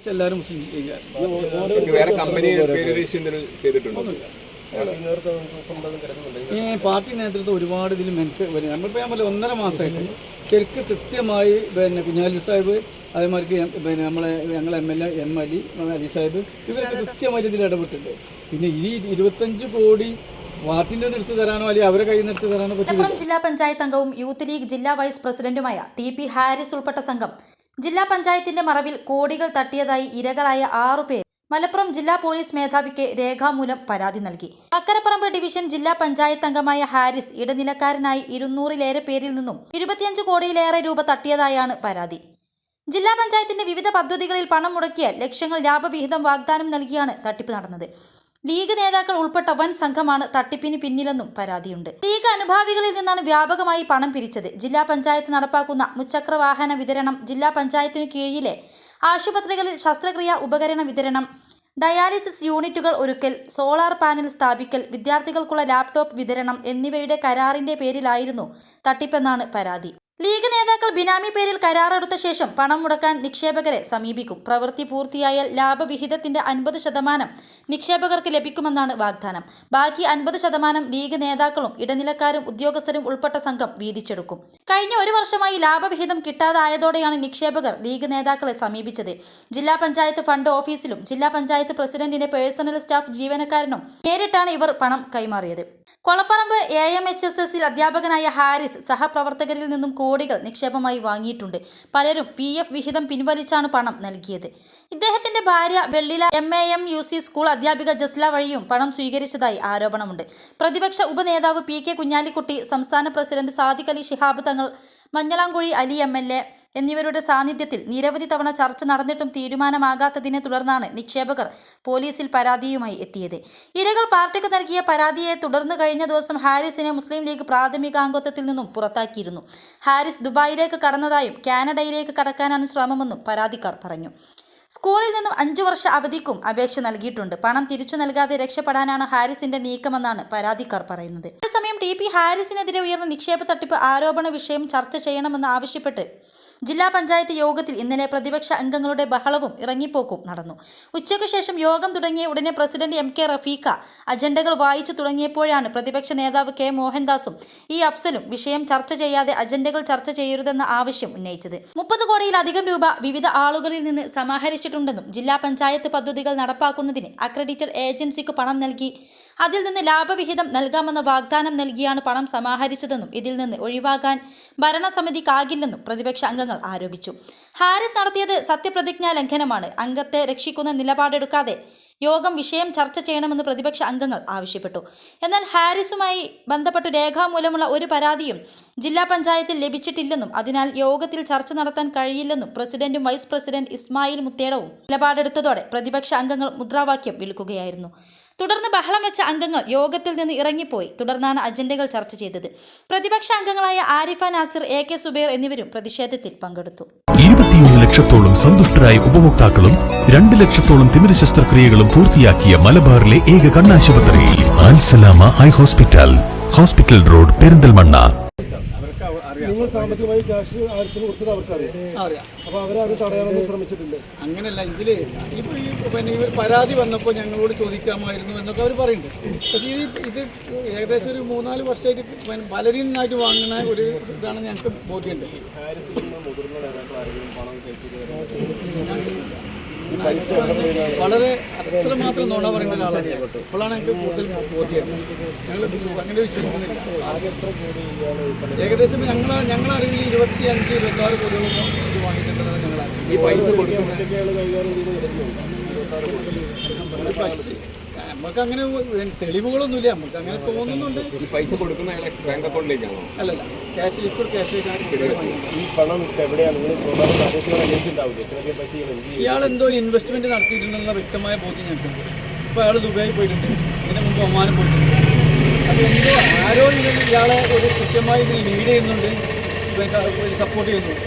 ഏകദേശം എല്ലാവരും മുസ്ലിം ലീഗുകാരാണ് വേറെ കമ്പനി ചെയ്തിട്ടുണ്ടോ. ഈ പാർട്ടി നേതൃത്വം ഒരുപാട് ഇതിൽ മെനക്ക് വരും. നമ്മളിപ്പോൾ നമ്മൾ ഒന്നര മാസമായിട്ട്. ശരിക്ക് കൃത്യമായി പിന്നെ കുഞ്ഞാലി സാഹിബ് അതേമാതിരി പിന്നെ നമ്മളെ ഞങ്ങളെ M L A M Ali Ali Sahib ഇവരൊക്കെ കൃത്യമായിട്ട് ഇതിൽ ഇടപെട്ടിട്ടുണ്ട്. പിന്നെ ഈ ഇരുപത്തഞ്ച് കോടി പാർട്ടിന്റെ എടുത്ത് തരാനോ അല്ലെങ്കിൽ അവരെ കയ്യിൽ നിന്ന് എടുത്ത് തരാനോ പറ്റില്ല. ജില്ലാ പഞ്ചായത്ത് അംഗവും യൂത്ത് ലീഗ് ജില്ലാ വൈസ് പ്രസിഡന്റുമായ ടി പി ഹാരിസ് ഉൾപ്പെട്ട സംഘം ജില്ലാ പഞ്ചായത്തിന്റെ മറവിൽ കോടികൾ തട്ടിയതായി ഇരകളായ ആറുപേർ മലപ്പുറം ജില്ലാ പോലീസ് മേധാവിക്ക് രേഖാമൂലം പരാതി നൽകി. അക്കരപ്പറമ്പ് ഡിവിഷൻ ജില്ലാ പഞ്ചായത്ത് അംഗമായ ഹാരിസ് ഇടനിലക്കാരനായി ഇരുന്നൂറിലേറെ പേരിൽ നിന്നും ഇരുപത്തിയഞ്ച് കോടിയിലേറെ രൂപ തട്ടിയതായാണ് പരാതി. ജില്ലാ പഞ്ചായത്തിന്റെ വിവിധ പദ്ധതികളിൽ പണം മുടക്കിയാൽ ലക്ഷങ്ങൾ ലാഭവിഹിതം വാഗ്ദാനം നൽകിയാണ് തട്ടിപ്പ് നടന്നത്. ലീഗ് നേതാക്കൾ ഉൾപ്പെട്ട വൻ സംഘമാണ് തട്ടിപ്പിന് പിന്നിലെന്നും പരാതിയുണ്ട്. ലീഗ് അനുഭാവികളിൽ നിന്നാണ് വ്യാപകമായി പണം പിരിച്ചത്. ജില്ലാ പഞ്ചായത്ത് നടപ്പാക്കുന്ന മുച്ചക്ര വാഹന വിതരണം ജില്ലാ പഞ്ചായത്തിനു കീഴിലെ ആശുപത്രികളിൽ ശസ്ത്രക്രിയ ഉപകരണ വിതരണം ഡയാലിസിസ് യൂണിറ്റുകൾ ഒരുക്കൽ സോളാർ പാനൽ സ്ഥാപിക്കൽ വിദ്യാർത്ഥികൾക്കുള്ള ലാപ്ടോപ്പ് വിതരണം എന്നിവയുടെ കരാറിന്റെ പേരിലായിരുന്നു തട്ടിപ്പെന്നാണ് പരാതി. ലീഗ് നേതാക്കൾ ബിനാമി പേരിൽ കരാറെടുത്ത ശേഷം പണം മുടക്കാൻ നിക്ഷേപകരെ സമീപിക്കും. പ്രവൃത്തി പൂർത്തിയായാൽ ലാഭവിഹിതത്തിന്റെ അൻപത് ശതമാനം നിക്ഷേപകർക്ക് ലഭിക്കുമെന്നാണ് വാഗ്ദാനം. ബാക്കി അൻപത് ശതമാനം ലീഗ് നേതാക്കളും ഇടനിലക്കാരും ഉദ്യോഗസ്ഥരും ഉൾപ്പെട്ട സംഘം വീതിച്ചെടുക്കും. കഴിഞ്ഞ ഒരു വർഷമായി ലാഭവിഹിതം കിട്ടാതായതോടെയാണ് നിക്ഷേപകർ ലീഗ് നേതാക്കളെ സമീപിച്ചത്. ജില്ലാ പഞ്ചായത്ത് ഫണ്ട് ഓഫീസിലും ജില്ലാ പഞ്ചായത്ത് പ്രസിഡന്റിന്റെ പേഴ്സണൽ സ്റ്റാഫ് ജീവനക്കാരനും നേരിട്ടാണ് ഇവർ പണം കൈമാറിയത്. Kolapparamba A M H S എസിൽ അധ്യാപകനായ ഹാരിസ് സഹപ്രവർത്തകരിൽ നിന്നും കോടികൾ നിക്ഷേപമായി വാങ്ങിയിട്ടുണ്ട്. പലരും പി എഫ് വിഹിതം പിൻവലിച്ചാണ് പണം നൽകിയത്. ഇദ്ദേഹത്തിന്റെ ഭാര്യ Vellila M A M U C school അധ്യാപിക ജസ്ല വഴിയും പണം സ്വീകരിച്ചതായി ആരോപണമുണ്ട്. പ്രതിപക്ഷ ഉപനേതാവ് പി കെ കുഞ്ഞാലിക്കുട്ടി സംസ്ഥാന president Sadiq Ali Shihab Thangal Manjalamkuzhi Ali M L A എന്നിവരുടെ സാന്നിധ്യത്തിൽ നിരവധി തവണ ചർച്ച നടന്നിട്ടും തീരുമാനമാകാത്തതിനെ തുടർന്നാണ് നിക്ഷേപകർ പോലീസിൽ പരാതിയുമായി എത്തിയത്. ഇരകൾ പാർട്ടിക്ക് നൽകിയ പരാതിയെ തുടർന്ന് കഴിഞ്ഞ ദിവസം ഹാരിസിനെ മുസ്ലിം ലീഗ് പ്രാഥമിക അംഗത്വത്തിൽ നിന്നും പുറത്താക്കിയിരുന്നു. ഹാരിസ് ദുബായിലേക്ക് കടന്നതായും കാനഡയിലേക്ക് കടക്കാനാണ് ശ്രമമെന്നും പരാതിക്കാർ പറഞ്ഞു. സ്കൂളിൽ നിന്നും അഞ്ചു വർഷ അവധിക്കും അപേക്ഷ നൽകിയിട്ടുണ്ട്. പണം തിരിച്ചു നൽകാതെ രക്ഷപ്പെടാനാണ് ഹാരിസിന്റെ നീക്കമെന്നാണ് പരാതിക്കാർ പറയുന്നത്. അതേസമയം ടി പി ഹാരിസിനെതിരെ ഉയർന്ന നിക്ഷേപ തട്ടിപ്പ് ആരോപണ വിഷയം ചർച്ച ചെയ്യണമെന്ന് ആവശ്യപ്പെട്ട് ജില്ലാ പഞ്ചായത്ത് യോഗത്തിൽ ഇന്നലെ പ്രതിപക്ഷ അംഗങ്ങളുടെ ബഹളവും ഇറങ്ങിപ്പോക്കും നടന്നു. ഉച്ചയ്ക്ക് ശേഷം യോഗം തുടങ്ങിയ ഉടനെ പ്രസിഡന്റ് എം കെ റഫീഖ അജണ്ടകൾ വായിച്ചു തുടങ്ങിയപ്പോഴാണ് പ്രതിപക്ഷ നേതാവ് കെ മോഹൻദാസും ഇ അഫ്സലും വിഷയം ചർച്ച ചെയ്യാതെ അജണ്ടകൾ ചർച്ച ചെയ്യരുതെന്ന ആവശ്യം ഉന്നയിച്ചത്. മുപ്പത് കോടിയിലധികം രൂപ വിവിധ ആളുകളിൽ നിന്ന് സമാഹരിച്ചിട്ടുണ്ടെന്നും ജില്ലാ പഞ്ചായത്ത് പദ്ധതികൾ നടപ്പാക്കുന്നതിന് അക്രഡിറ്റഡ് ഏജൻസിക്ക് പണം നൽകി അതിൽ നിന്ന് ലാഭവിഹിതം നൽകാമെന്ന വാഗ്ദാനം നൽകിയാണ് പണം സമാഹരിച്ചതെന്നും ഇതിൽ നിന്ന് ഒഴിവാകാൻ ഭരണസമിതിക്കാകില്ലെന്നും പ്രതിപക്ഷ അംഗങ്ങൾ ആരോപിച്ചു. ഹാരിസ് നടത്തിയത് സത്യപ്രതിജ്ഞാ ലംഘനമാണ്. അംഗത്തെ രക്ഷിക്കുന്ന നിലപാടെടുക്കാതെ യോഗം വിഷയം ചർച്ച ചെയ്യണമെന്ന് പ്രതിപക്ഷ അംഗങ്ങൾ ആവശ്യപ്പെട്ടു. എന്നാൽ ഹാരിസുമായി ബന്ധപ്പെട്ട് രേഖാമൂലമുള്ള ഒരു പരാതിയും ജില്ലാ പഞ്ചായത്തിൽ ലഭിച്ചിട്ടില്ലെന്നും അതിനാൽ യോഗത്തിൽ ചർച്ച നടത്താൻ കഴിയില്ലെന്നും പ്രസിഡന്റും വൈസ് പ്രസിഡന്റ് ഇസ്മായിൽ മുത്തേടവും നിലപാടെടുത്തതോടെ പ്രതിപക്ഷ അംഗങ്ങൾ മുദ്രാവാക്യം വിൽക്കുകയായിരുന്നു തുടർന്ന് ബഹളം വെച്ച അംഗങ്ങൾ യോഗത്തിൽ നിന്ന് ഇറങ്ങിപ്പോയി. തുടർന്നാണ് അജണ്ടകൾ ചർച്ച ചെയ്തത്. പ്രതിപക്ഷ അംഗങ്ങളായ ആരിഫ നാസിർ എ കെ സുബൈർ എന്നിവരും പ്രതിഷേധത്തിൽ പങ്കെടുത്തു. ഇരുപത്തിയൊന്ന് ലക്ഷത്തോളം സന്തുഷ്ടരായ ഉപഭോക്താക്കളും രണ്ട് ലക്ഷത്തോളം തിമിര ശസ്ത്രക്രിയകളും പൂർത്തിയാക്കിയ മലബാറിലെ ഏക കണ്ണാശുപത്രി ഹോസ്പിറ്റൽ. Hospital road Perinthalmanna. നിങ്ങൾ സാമ്പത്തികമായി ക്യാഷ് ആവശ്യം കൊടുത്തത് അവർക്കറിയാം അറിയാം. അപ്പൊ അവരാരും തടയാനൊന്നും ശ്രമിച്ചിട്ടില്ല. അങ്ങനെയല്ല ഇതിൽ ഇപ്പൊ ഈ പിന്നെ ഇവർ പരാതി വന്നപ്പോൾ ഞങ്ങളോട് ചോദിക്കാമായിരുന്നു എന്നൊക്കെ അവർ പറയുന്നുണ്ട്. പക്ഷേ ഇത് ഇത് ഏകദേശം ഒരു മൂന്നാൽ വർഷമായിട്ട് പിന്നെ പലരിൽ നിന്നായിട്ട് വാങ്ങുന്ന ഒരു ഇതാണ് ഞങ്ങൾക്ക് ബോധ്യമുണ്ട് വളരെ അത്രമാത്രം നുണ പറയുന്ന ഒരാളാണ് ഞാൻ. ഇപ്പോഴാണ് എനിക്ക് കൂടുതൽ ബോധ്യം. ഞങ്ങൾ അങ്ങനെ വിശ്വസിക്കുന്നില്ല. ഏകദേശം ഞങ്ങൾ ഞങ്ങൾ അറിവിൽ ഇരുപത്തി അഞ്ച് ഇരുപത്തി ആറ് കോടികളൊന്നും ഇത് വാങ്ങിയിട്ടുണ്ടെന്ന് ഞങ്ങൾ ഈ പൈസ കൊടുക്കുന്ന പക്ഷേ നമുക്ക് അങ്ങനെ തെളിവുകളൊന്നുമില്ല. നമുക്ക് അങ്ങനെ തോന്നുന്നുണ്ട്. ഈ പൈസ കൊടുക്കുന്ന അയാളെ ബാങ്ക് അക്കൗണ്ടിലേക്കാണോ അല്ലല്ല. ക്യാഷ് ലിക്വിഡ് ക്യാഷ് ഈ പണം എവിടെയാണ്? ഇയാൾ എന്തോ ഒരു ഇൻവെസ്റ്റ്മെന്റ് നടത്തിയിട്ടുണ്ടെന്നുള്ള വ്യക്തമായ ബോധ്യം ഞങ്ങൾക്കുണ്ട് ഇപ്പോൾ അയാൾ ദുബായി പോയിട്ടുണ്ട്. ഇതിന് മുമ്പ് ഒമാനം പോയിട്ടുണ്ട്. അത് എന്തോ ആരോ ഇയാളെ ഒരു കൃത്യമായി ഇതിൽ ലീഡ് ചെയ്യുന്നുണ്ട്. സപ്പോർട്ട് ചെയ്യുന്നുണ്ട്.